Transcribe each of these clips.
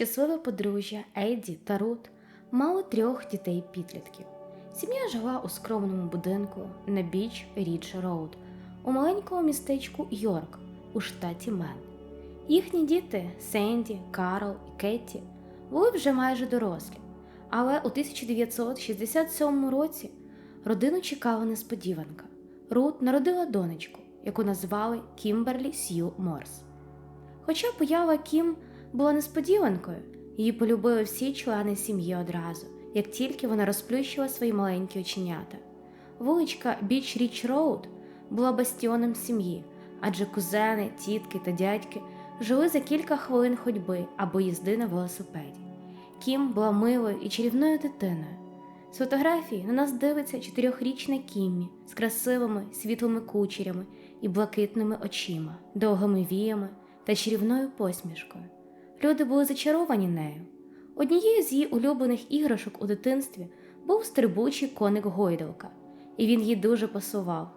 Щасливе подружжя Еді та Рут мали трьох дітей-підлітків. Сім'я жила у скромному будинку на біч Річ Роуд у маленькому містечку Йорк у штаті Мен. Їхні діти Сенді, Карл і Кетті були вже майже дорослі, але у 1967 році родину чекала несподіванка. Рут народила донечку, яку назвали Кімберлі Сью Морс. Хоча поява Кім була несподіванкою, її полюбили всі члени сім'ї одразу, як тільки вона розплющила свої маленькі оченята. Вуличка Біч Річ Роуд була бастіоном сім'ї, адже кузени, тітки та дядьки жили за кілька хвилин ходьби або їзди на велосипеді. Кім була милою і чарівною дитиною. З фотографії на нас дивиться чотирьохрічна Кіммі з красивими світлими кучерями і блакитними очима, довгими віями та чарівною посмішкою. Люди були зачаровані нею. Однією з її улюблених іграшок у дитинстві був стрибучий коник Гойдалка, і він їй дуже пасував.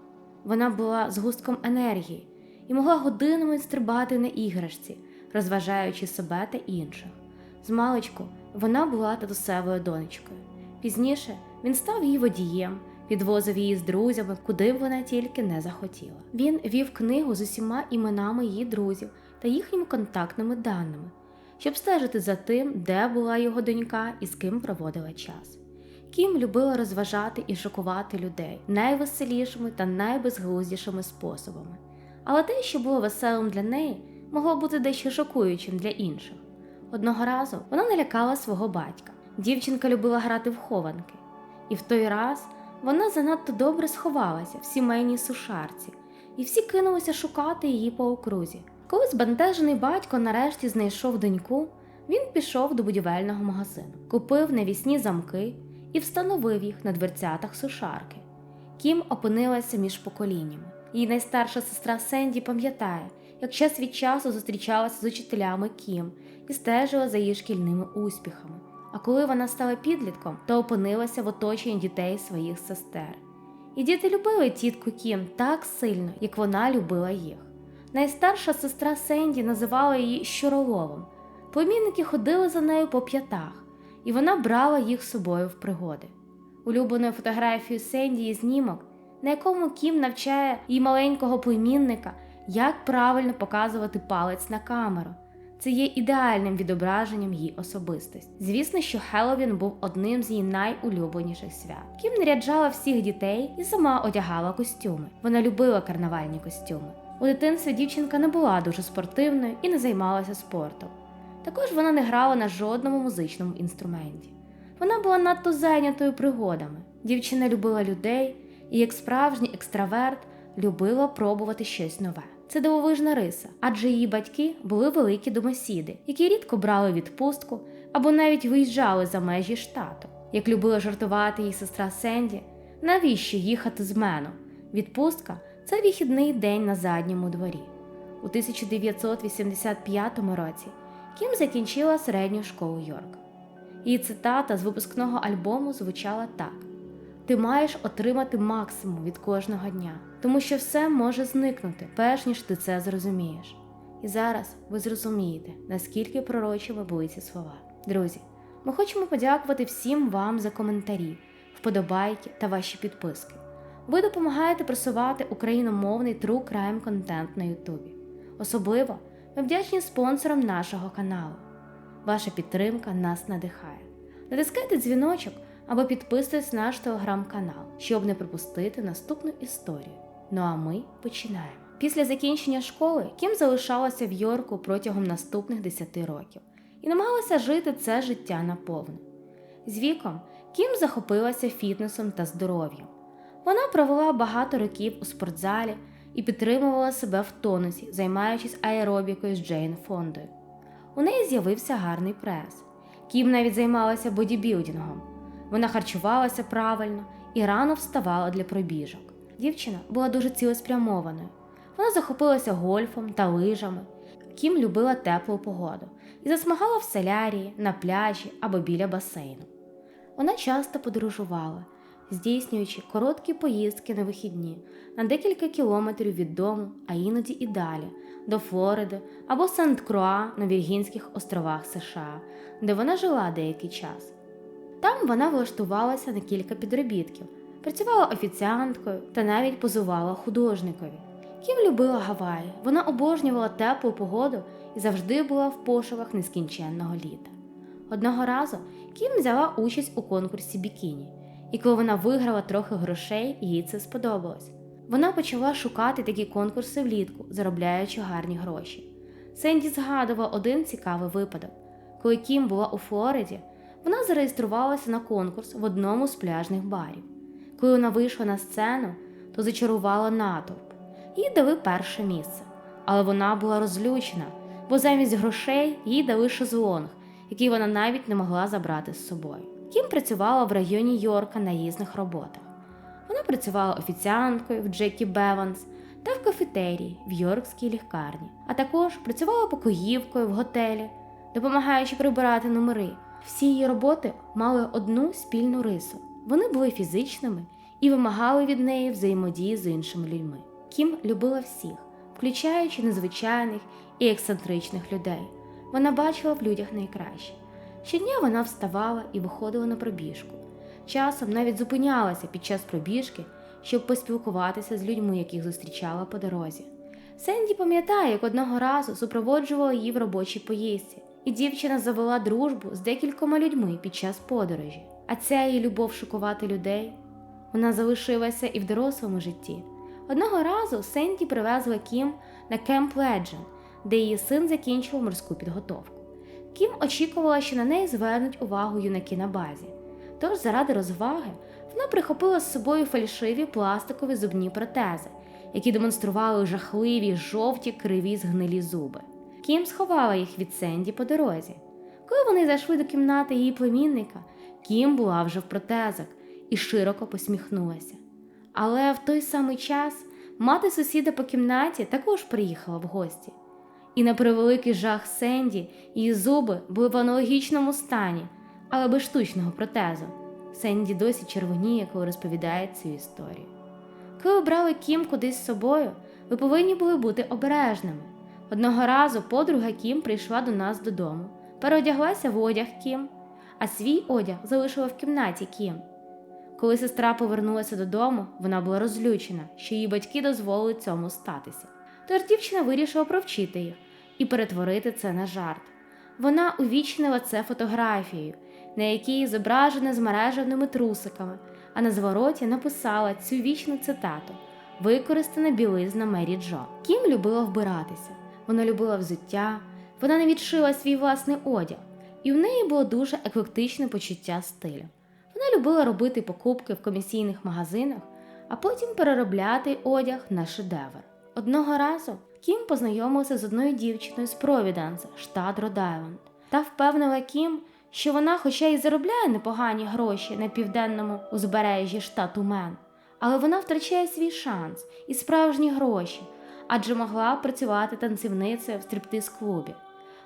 Вона була згустком енергії і могла годинами стрибати на іграшці, розважаючи себе та інших. Змалечку вона була татусевою донечкою. Пізніше він став її водієм, підвозив її з друзями, куди б вона тільки не захотіла. Він вів книгу з усіма іменами її друзів та їхніми контактними даними, щоб стежити за тим, де була його донька і з ким проводила час. Кім любила розважати і шокувати людей найвеселішими та найбезглуздішими способами. Але те, що було веселим для неї, могло бути дещо шокуючим для інших. Одного разу вона налякала свого батька. Дівчинка любила грати в хованки, і в той раз вона занадто добре сховалася в сімейній сушарці, і всі кинулися шукати її по окрузі. Коли збентежений батько нарешті знайшов доньку, він пішов до будівельного магазину, купив навісні замки і встановив їх на дверцятах сушарки. Кім опинилася між поколіннями. Її найстарша сестра Сенді пам'ятає, як час від часу зустрічалася з учителями Кім і стежила за її шкільними успіхами. А коли вона стала підлітком, то опинилася в оточенні дітей своїх сестер. І діти любили тітку Кім так сильно, як вона любила їх. Найстарша сестра Сенді називала її щуроловом. Племінники ходили за нею по п'ятах, і вона брала їх з собою в пригоди. Улюбленою фотографією Сенді є знімок, на якому Кім навчає її маленького племінника, як правильно показувати палець на камеру. Це є ідеальним відображенням її особистості. Звісно, що Хеллоуін був одним з її найулюбленіших свят. Кім наряджала всіх дітей і сама одягала костюми. Вона любила карнавальні костюми. У дитинстві дівчинка не була дуже спортивною і не займалася спортом. Також вона не грала на жодному музичному інструменті. Вона була надто зайнятою пригодами. Дівчина любила людей і, як справжній екстраверт, любила пробувати щось нове. Це дивовижна риса, адже її батьки були великі домосіди, які рідко брали відпустку або навіть виїжджали за межі штату. Як любила жартувати її сестра Сенді, навіщо їхати з мене? Відпустка це вихідний день на задньому дворі. У 1985 році Кім закінчила середню школу Йорка. Її цитата з випускного альбому звучала так: Ти маєш отримати максимум від кожного дня, тому що все може зникнути, перш ніж ти це зрозумієш. І зараз ви зрозумієте, наскільки пророчими були ці слова. Друзі, ми хочемо подякувати всім вам за коментарі, вподобайки та ваші підписки. Ви допомагаєте просувати україномовний true crime контент на Ютубі. Особливо ми вдячні спонсорам нашого каналу. Ваша підтримка нас надихає. Натискайте дзвіночок або підписуйтесь на наш телеграм-канал, щоб не пропустити наступну історію. Ну а ми починаємо. Після закінчення школи Кім залишалася в Йорку протягом наступних 10 років і намагалася жити це життя наповну. З віком Кім захопилася фітнесом та здоров'ям. Вона провела багато років у спортзалі і підтримувала себе в тонусі, займаючись аеробікою з Джейн Фондою. У неї з'явився гарний прес. Кім навіть займалася бодібілдингом. Вона харчувалася правильно і рано вставала для пробіжок. Дівчина була дуже цілеспрямованою. Вона захопилася гольфом та лижами. Кім любила теплу погоду і засмагала в солярії, на пляжі або біля басейну. Вона часто подорожувала, здійснюючи короткі поїздки на вихідні на декілька кілометрів від дому, а іноді і далі, до Флориди або Сент-Круа на Віргінських островах США, де вона жила деякий час. Там вона влаштувалася на кілька підробітків, працювала офіціанткою та навіть позувала художникові. Кім любила Гаваї, вона обожнювала теплу погоду і завжди була в пошуках нескінченного літа. Одного разу Кім взяла участь у конкурсі бікіні, і коли вона виграла трохи грошей, їй це сподобалось. Вона почала шукати такі конкурси влітку, заробляючи гарні гроші. Сенді згадувала один цікавий випадок. Коли Кім була у Флориді, вона зареєструвалася на конкурс в одному з пляжних барів. Коли вона вийшла на сцену, то зачарувала натовп. Їй дали перше місце. Але вона була розлючена, бо замість грошей їй дали шезлонг, який вона навіть не могла забрати з собою. Кім працювала в районі Йорка на різних роботах. Вона працювала офіціанткою в Джекі Беванс та в кафетерії в Йоркській лікарні, а також працювала покоївкою в готелі, допомагаючи прибирати номери. Всі її роботи мали одну спільну рису. Вони були фізичними і вимагали від неї взаємодії з іншими людьми. Кім любила всіх, включаючи незвичайних і ексцентричних людей. Вона бачила в людях найкраще. Щодня вона вставала і виходила на пробіжку. Часом навіть зупинялася під час пробіжки, щоб поспілкуватися з людьми, яких зустрічала по дорозі. Сенді пам'ятає, як одного разу супроводжувала її в робочій поїздці, і дівчина завела дружбу з декількома людьми під час подорожі. А ця її любов шокувати людей вона залишилася і в дорослому житті. Одного разу Сенді привезла Кім на Кемп Леджен, де її син закінчував морську підготовку. Кім очікувала, що на неї звернуть увагу юнаки на базі. Тож, заради розваги, вона прихопила з собою фальшиві пластикові зубні протези, які демонстрували жахливі жовті криві згнилі зуби. Кім сховала їх від Сенді по дорозі. Коли вони зайшли до кімнати її племінника, Кім була вже в протезах і широко посміхнулася. Але в той самий час мати сусіда по кімнаті також приїхала в гості. І на превеликий жах Сенді її зуби були в аналогічному стані, але без штучного протезу. Сенді досі червоніє, коли розповідає цю історію. Коли ви брали Кім кудись з собою, ви повинні були бути обережними. Одного разу подруга Кім прийшла до нас додому, переодяглася в одяг Кім, а свій одяг залишила в кімнаті Кім. Коли сестра повернулася додому, вона була розлючена, що її батьки дозволили цьому статися. Тож дівчина вирішила провчити їх і перетворити це на жарт. Вона увічнила це фотографією, на якій зображена з мережевними трусиками, а на звороті написала цю вічну цитату Використана білизна Мері Джо. Кім любила вбиратися, вона любила взуття, вона не відшила свій власний одяг, і в неї було дуже еклектичне почуття стилю. Вона любила робити покупки в комісійних магазинах, а потім переробляти одяг на шедевр. Одного разу Кім познайомилася з одною дівчиною з Провіданса, штат Род-Айленд, та впевнила Кім, що вона, хоча й заробляє непогані гроші на південному узбережжі штату Мен, але вона втрачає свій шанс і справжні гроші, адже могла працювати танцівницею в стриптиз-клубі.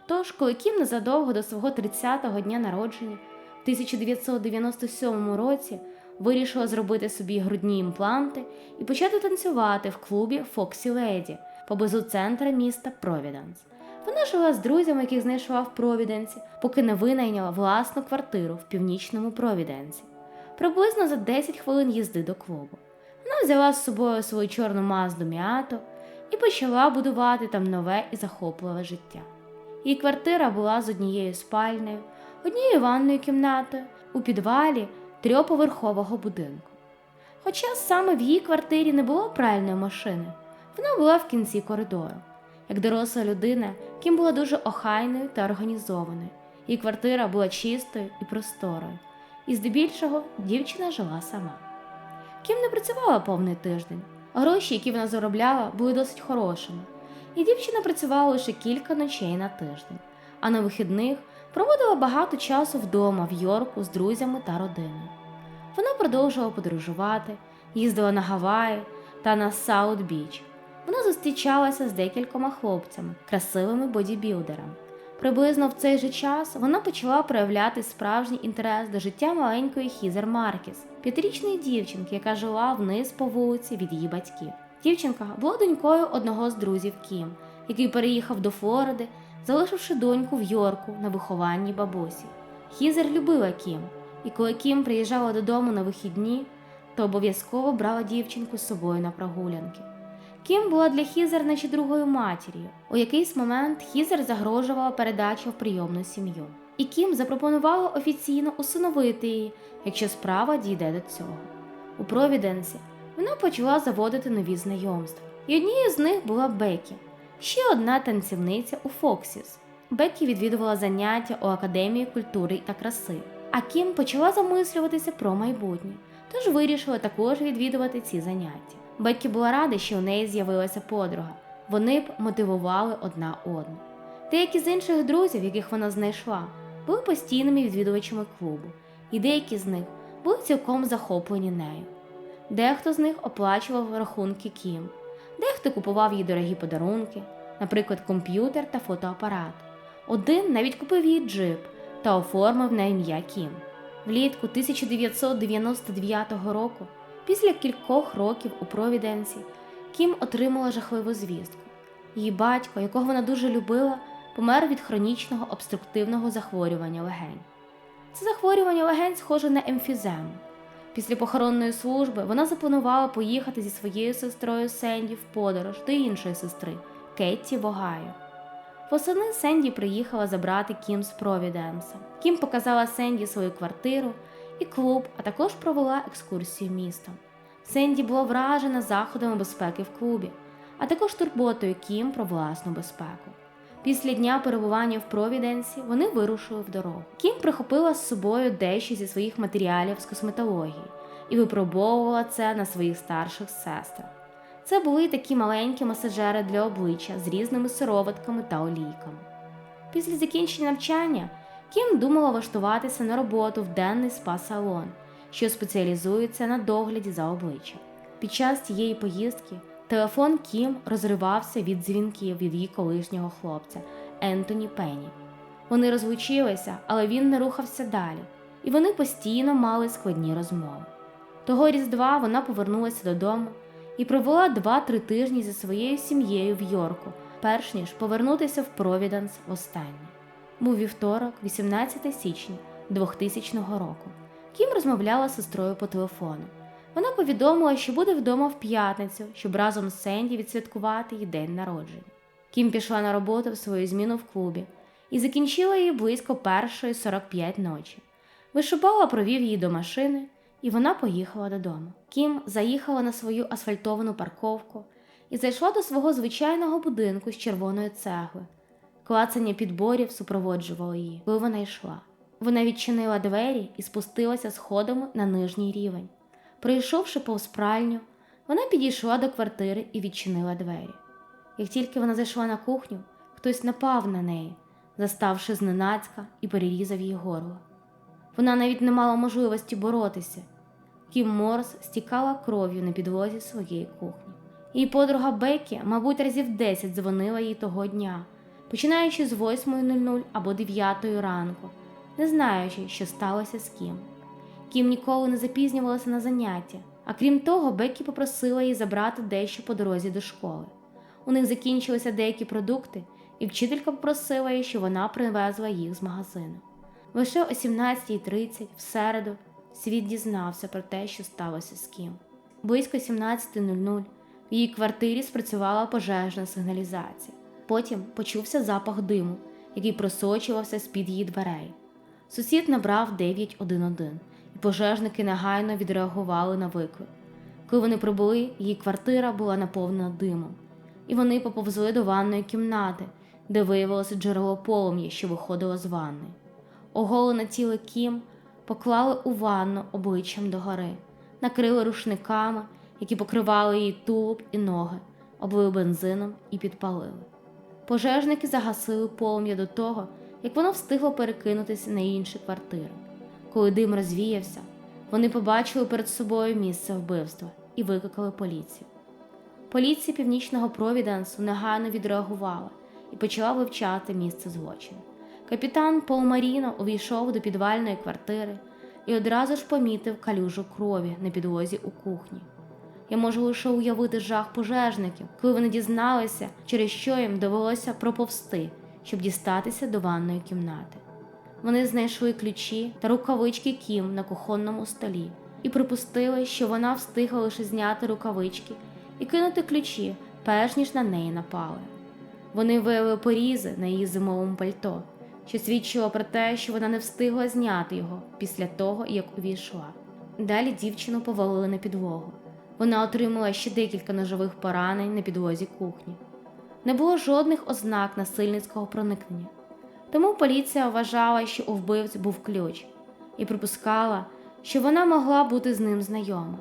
Тож, коли Кім незадовго до свого 30-го дня народження в 1997 році вирішила зробити собі грудні імпланти і почати танцювати в клубі Foxy Lady поблизу центра міста Провіданс. Вона жила з друзями, яких знайшла в Провіденсі, поки не винайняла власну квартиру в північному Провіденсі. Приблизно за 10 хвилин їзди до клубу. Вона взяла з собою свою чорну мазду м'ято і почала будувати там нове і захопливе життя. Її квартира була з однією спальнею, однією ванною кімнатою у підвалі трьоповерхового будинку. Хоча саме в її квартирі не було пральної машини, вона була в кінці коридору. Як доросла людина, Кім була дуже охайною та організованою. Її квартира була чистою і просторою, і здебільшого дівчина жила сама. Кім не працювала повний тиждень, гроші, які вона заробляла, були досить хорошими, і дівчина працювала лише кілька ночей на тиждень, а на вихідних проводила багато часу вдома в Йорку з друзями та родиною. Вона продовжувала подорожувати, їздила на Гаваї та на Саут Біч. Вона зустрічалася з декількома хлопцями, красивими бодібілдерами. Приблизно в цей же час вона почала проявляти справжній інтерес до життя маленької Хізер Маркіс, п'ятирічної дівчинки, яка жила вниз по вулиці від її батьків. Дівчинка була донькою одного з друзів Кім, який переїхав до Флориди, залишивши доньку в Йорку на вихованні бабусі. Хізер любила Кім, і коли Кім приїжджала додому на вихідні, то обов'язково брала дівчинку з собою на прогулянки. Кім була для Хізер наче другою матір'ю. У якийсь момент Хізер загрожувала передача в прийомну сім'ю. І Кім запропонувала офіційно усиновити її, якщо справа дійде до цього. У Провіденсі вона почала заводити нові знайомства. І однією з них була Бекі, ще одна танцівниця у Фоксіс. Бекі відвідувала заняття у Академії культури та краси, а Кім почала замислюватися про майбутнє, тож вирішила також відвідувати ці заняття. Беккі була рада, що у неї з'явилася подруга. Вони б мотивували одна одну. Деякі з інших друзів, яких вона знайшла, були постійними відвідувачами клубу, і деякі з них були цілком захоплені нею. Дехто з них оплачував рахунки Кім, дехто купував їй дорогі подарунки, наприклад, комп'ютер та фотоапарат. Один навіть купив їй джип та оформив на ім'я Кім. Влітку 1999 року, після кількох років у Провіденсі, Кім отримала жахливу звістку. Її батько, якого вона дуже любила, помер від хронічного обструктивного захворювання легень. Це захворювання легень схоже на емфізему. Після похоронної служби вона запланувала поїхати зі своєю сестрою Сенді в подорож до іншої сестри Кетті в Огайо. Восени Сенді приїхала забрати Кім з Провіденса. Кім показала Сенді свою квартиру і клуб, а також провела екскурсію містом. Сенді була вражена заходами безпеки в клубі, а також турботою Кім про власну безпеку. Після дня перебування в Провіденсі вони вирушили в дорогу. Кім прихопила з собою дещо зі своїх матеріалів з косметології і випробовувала це на своїх старших сестрах. Це були такі маленькі масажери для обличчя з різними сироватками та олійками. Після закінчення навчання Кім думала влаштуватися на роботу в денний спа-салон, що спеціалізується на догляді за обличчям. Під час цієї поїздки телефон Кім розривався від дзвінків від її колишнього хлопця Ентоні Пенні. Вони розлучилися, але він не рухався далі, і вони постійно мали складні розмови. Того різдва вона повернулася додому і провела 2-3 тижні зі своєю сім'єю в Йорку, перш ніж повернутися в Провіданс востаннє. Був вівторок, 18 січня 2000 року. Кім розмовляла з сестрою по телефону. Вона повідомила, що буде вдома в п'ятницю, щоб разом з Сенді відсвяткувати її день народження. Кім пішла на роботу в свою зміну в клубі і закінчила її близько першої 45 ночі. Вишибала провів її до машини, і вона поїхала додому. Кім заїхала на свою асфальтовану парковку і зайшла до свого звичайного будинку з червоної цегли. Клацання підборів супроводжувало її, коли вона йшла. Вона відчинила двері і спустилася сходами на нижній рівень. Прийшовши повз пральню, вона підійшла до квартири і відчинила двері. Як тільки вона зайшла на кухню, хтось напав на неї, заставши зненацька і перерізав її горло. Вона навіть не мала можливості боротися. Кім Морс стікала кров'ю на підлозі своєї кухні. Її подруга Бекі, мабуть, разів 10 дзвонила їй того дня, починаючи з 8.00 або 9 ранку, не знаючи, що сталося з Кім. Кім ніколи не запізнювалася на заняття, а крім того, Бекі попросила її забрати дещо по дорозі до школи. У них закінчилися деякі продукти, і вчителька попросила її, щоб вона привезла їх з магазину. Лише о 17.30 в середу світ дізнався про те, що сталося з Кім. Близько 17.00 в її квартирі спрацювала пожежна сигналізація. Потім почувся запах диму, який просочувався з-під її дверей. Сусід набрав 911, і пожежники негайно відреагували на виклик. Коли вони прибули, її квартира була наповнена димом, і вони поповзли до ванної кімнати, де виявилося джерело полум'я, що виходило з ванни. Оголене тіло Кім поклали у ванну обличчям догори, накрили рушниками, які покривали її тулуб і ноги, облили бензином і підпалили. Пожежники загасили полум'я до того, як воно встигло перекинутися на інші квартири. Коли дим розвіявся, вони побачили перед собою місце вбивства і викликали поліцію. Поліція північного Провіденсу негайно відреагувала і почала вивчати місце злочину. Капітан Пол Маріно увійшов до підвальної квартири і одразу ж помітив калюжу крові на підлозі у кухні. Я можу лише уявити жах пожежників, коли вони дізналися, через що їм довелося проповсти, щоб дістатися до ванної кімнати. Вони знайшли ключі та рукавички Кім на кухонному столі і припустили, що вона встигла лише зняти рукавички і кинути ключі, перш ніж на неї напали. Вони виявили порізи на її зимовому пальто, що свідчило про те, що вона не встигла зняти його після того, як увійшла. Далі дівчину повалили на підлогу. Вона отримала ще декілька ножових поранень на підлозі кухні. Не було жодних ознак насильницького проникнення. Тому поліція вважала, що у вбивці був ключ, і припускала, що вона могла бути з ним знайома.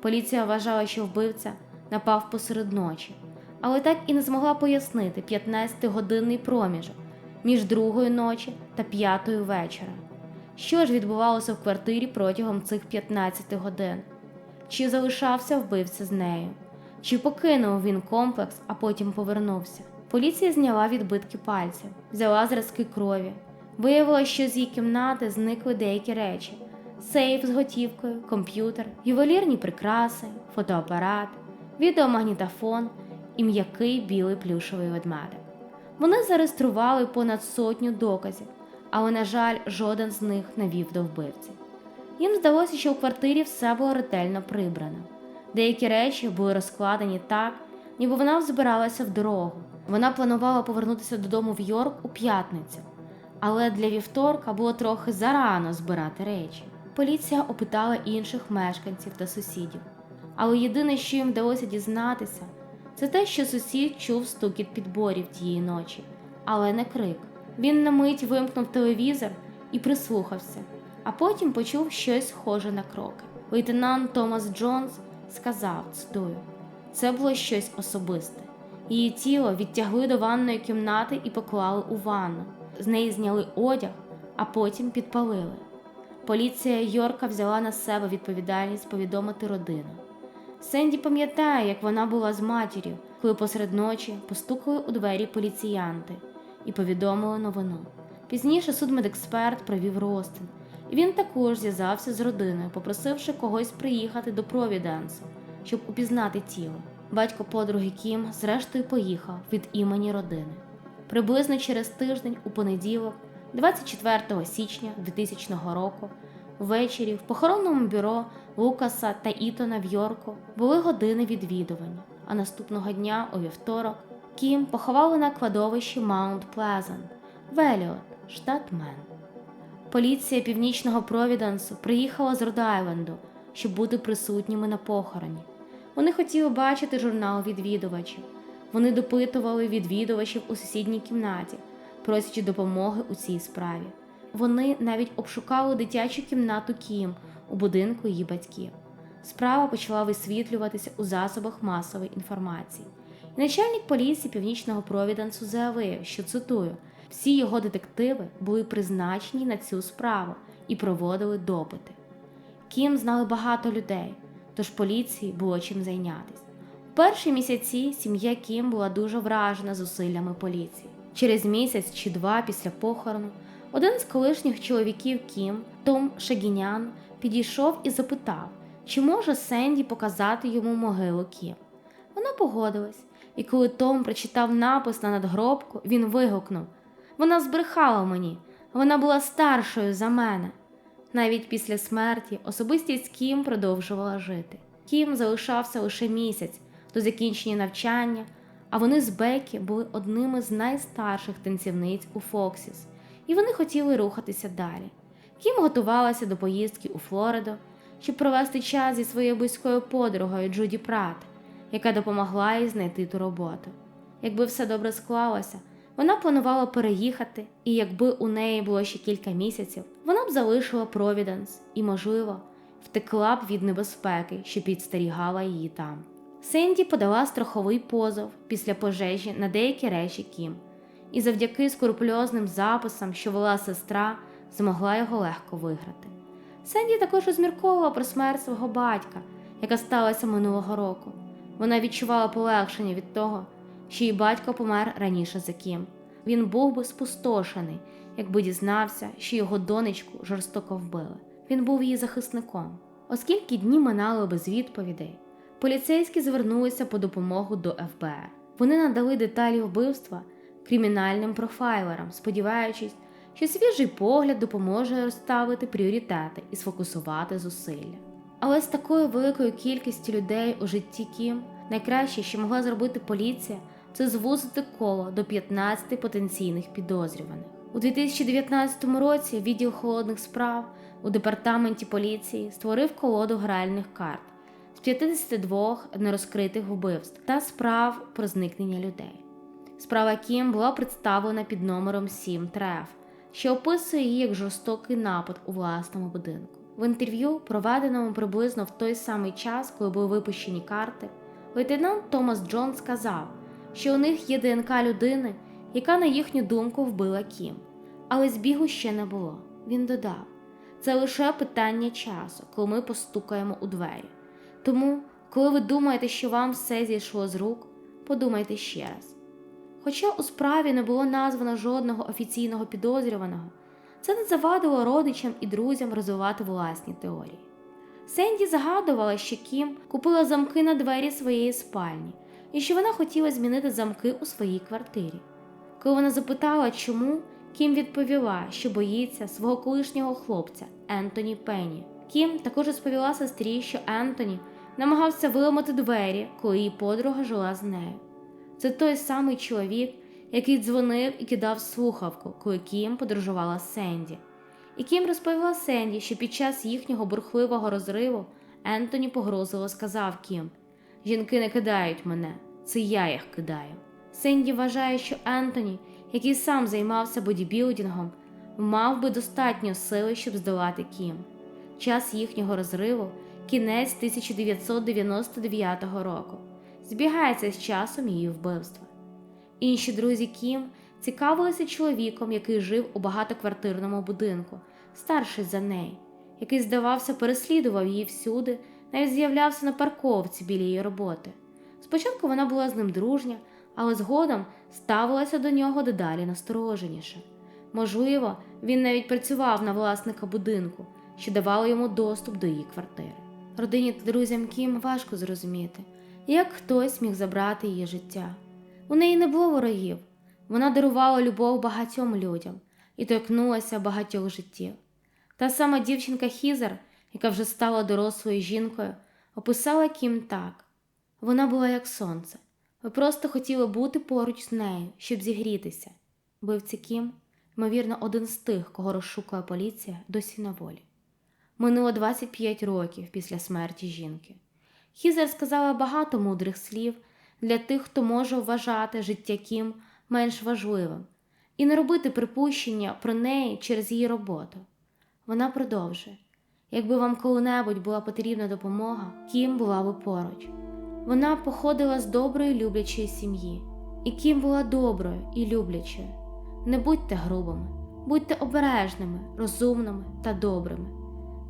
Поліція вважала, що вбивця напав посеред ночі, але так і не змогла пояснити 15-годинний проміжок між другою ночі та п'ятою вечора. Що ж відбувалося в квартирі протягом цих 15 годин? Чи залишався вбивця з нею? Чи покинув він комплекс, а потім повернувся? Поліція зняла відбитки пальців, взяла зразки крові. Виявила, що з її кімнати зникли деякі речі: сейф з готівкою, комп'ютер, ювелірні прикраси, фотоапарат, відеомагнітофон і м'який білий плюшовий ведмедик. Вони зареєстрували понад сотню доказів, але, на жаль, жоден з них не вів до вбивці. Їм здалося, що у квартирі все було ретельно прибрано. Деякі речі були розкладені так, ніби вона збиралася в дорогу. Вона планувала повернутися додому в Йорк у п'ятницю, але для вівторка було трохи зарано збирати речі. Поліція опитала інших мешканців та сусідів, але єдине, що їм вдалося дізнатися, це те, що сусід чув стукіт підборів тієї ночі, але не крик. Він на мить вимкнув телевізор і прислухався, а потім почув щось схоже на кроки. Лейтенант Томас Джонс сказав, цитую, це було щось особисте. Її тіло відтягли до ванної кімнати і поклали у ванну. З неї зняли одяг, а потім підпалили. Поліція Йорка взяла на себе відповідальність повідомити родину. Сенді пам'ятає, як вона була з матір'ю, коли посеред ночі постукали у двері поліціянти і повідомили новину. Пізніше судмедексперт провів розтин, і він також зв'язався з родиною, попросивши когось приїхати до Провіденсу, щоб упізнати тіло. Батько подруги Кім зрештою поїхав від імені родини. Приблизно через тиждень, у понеділок, 24 січня 2000 року, ввечері в похоронному бюро Лукаса та Ітона в Йорку були години відвідування, а наступного дня, у вівторок, Кім поховали на кладовищі Маунт Плезант, Веліот, штат Мен. Поліція північного Провідансу приїхала з Род-Айленду, щоб бути присутніми на похороні. Вони хотіли бачити журнал відвідувачів. Вони допитували відвідувачів у сусідній кімнаті, просячи допомоги у цій справі. Вони навіть обшукали дитячу кімнату Кім у будинку її батьків. Справа почала висвітлюватися у засобах масової інформації. І начальник поліції північного Провідансу заявив, що цитую, всі його детективи були призначені на цю справу і проводили допити. Кім знали багато людей, тож поліції було чим зайнятися. У перші місяці сім'я Кім була дуже вражена зусиллями поліції. Через місяць чи два після похорону один з колишніх чоловіків Кім, Том Шагінян, підійшов і запитав, чи може Сенді показати йому могилу Кім. Вона погодилась, і коли Том прочитав напис на надгробку, він вигукнув: Вона збрехала мені, вона була старшою за мене. Навіть після смерті особистість Кім продовжувала жити. Кім залишався лише місяць до закінчення навчання, а вони з Бекі були одними з найстарших танцівниць у Фоксіс, і вони хотіли рухатися далі. Кім готувалася до поїздки у Флориду, щоб провести час зі своєю близькою подругою Джуді Прат, яка допомогла їй знайти ту роботу. Якби все добре склалося, вона планувала переїхати, і якби у неї було ще кілька місяців, вона б залишила Провіденс і, можливо, втекла б від небезпеки, що підстерігала її там. Сенді подала страховий позов після пожежі на деякі речі Кім, і завдяки скрупульозним записам, що вела сестра, змогла його легко виграти. Сенді також розмірковувала про смерть свого батька, яка сталася минулого року. Вона відчувала полегшення від того, що її батько помер раніше за Кім. Він був би спустошений, якби дізнався, що його донечку жорстоко вбили. Він був її захисником. Оскільки дні минали без відповідей, поліцейські звернулися по допомогу до ФБР. Вони надали деталі вбивства кримінальним профайлерам, сподіваючись, що свіжий погляд допоможе розставити пріоритети і сфокусувати зусилля. Але з такою великою кількістю людей у житті Кім найкраще, що могла зробити поліція, це звузити коло до 15 потенційних підозрюваних. У 2019 році відділ холодних справ у департаменті поліції створив колоду гральних карт з 52 нерозкритих вбивств та справ про зникнення людей. Справа Кім була представлена під номером 7 треф, що описує її як жорстокий напад у власному будинку. В інтерв'ю, проведеному приблизно в той самий час, коли були випущені карти, лейтенант Томас Джон сказав, що у них є ДНК людини, яка, на їхню думку, вбила Кім. Але збігу ще не було. Він додав: це лише питання часу, коли ми постукаємо у двері. Тому, коли ви думаєте, що вам все зійшло з рук, подумайте ще раз. Хоча у справі не було названо жодного офіційного підозрюваного, це не завадило родичам і друзям розвивати власні теорії. Сенді загадувала, що Кім купила замки на двері своєї спальні і що вона хотіла змінити замки у своїй квартирі. Коли вона запитала, чому, Кім відповіла, що боїться свого колишнього хлопця Ентоні Пенні. Кім також розповіла сестрі, що Ентоні намагався виламати двері, коли її подруга жила з нею. Це той самий чоловік, який дзвонив і кидав слухавку, коли Кім подорожувала Сенді. І Кім розповіла Сенді, що під час їхнього бурхливого розриву Ентоні погрозливо сказав Кім: Жінки не кидають мене, це я їх кидаю. Сенді вважає, що Ентоні, який сам займався бодібілдингом, мав би достатньо сили, щоб здолати Кім. Час їхнього розриву кінець 1999 року збігається з часом її вбивства. Інші друзі Кім цікавилися чоловіком, який жив у багатоквартирному будинку, старший за неї, який, здавався, переслідував її всюди, навіть з'являвся на парковці біля її роботи. Спочатку вона була з ним дружня, але згодом ставилася до нього дедалі настороженіше. Можливо, він навіть працював на власника будинку, що давало йому доступ до її квартири. Родині та друзям Кім важко зрозуміти, як хтось міг забрати її життя. У неї не було ворогів, вона дарувала любов багатьом людям і торкнулася багатьох життів. Та сама дівчинка Хізер, яка вже стала дорослою жінкою, описала Кім так: вона була як сонце. Ви просто хотіли бути поруч з нею, щоб зігрітися. Бивці Кім, ймовірно, один з тих, кого розшукує поліція, досі на волі. Минуло 25 років після смерті жінки. Хізер сказала багато мудрих слів для тих, хто може вважати життя Кім менш важливим, і не робити припущення про неї через її роботу. Вона продовжує: якби вам коли-небудь була потрібна допомога, Кім була би поруч. Вона походила з доброї люблячої сім'ї, і Кім була доброю і люблячою. Не будьте грубими, будьте обережними, розумними та добрими.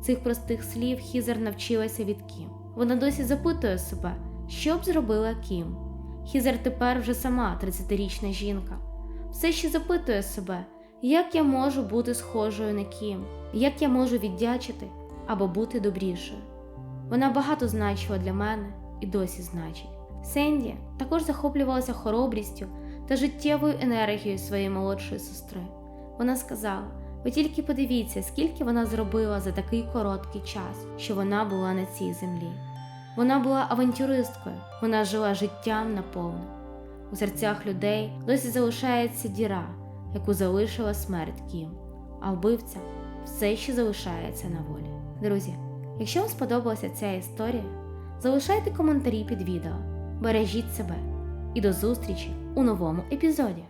Цих простих слів Хізер навчилася від Кім. Вона досі запитує себе, що б зробила Кім. Хізер тепер вже сама 30-річна жінка. Все ще запитує себе, як я можу бути схожою на Кім, як я можу віддячити або бути добрішою. Вона багато значила для мене і досі значить. Сенді також захоплювалася хоробрістю та життєвою енергією своєї молодшої сестри. Вона сказала: ви тільки подивіться, скільки вона зробила за такий короткий час, що вона була на цій землі. Вона була авантюристкою, вона жила життям наповну. У серцях людей досі залишається діра, яку залишила смерть Кім, а вбивця все ще залишається на волі. Друзі, якщо вам сподобалася ця історія, залишайте коментарі під відео, бережіть себе і до зустрічі у новому епізоді.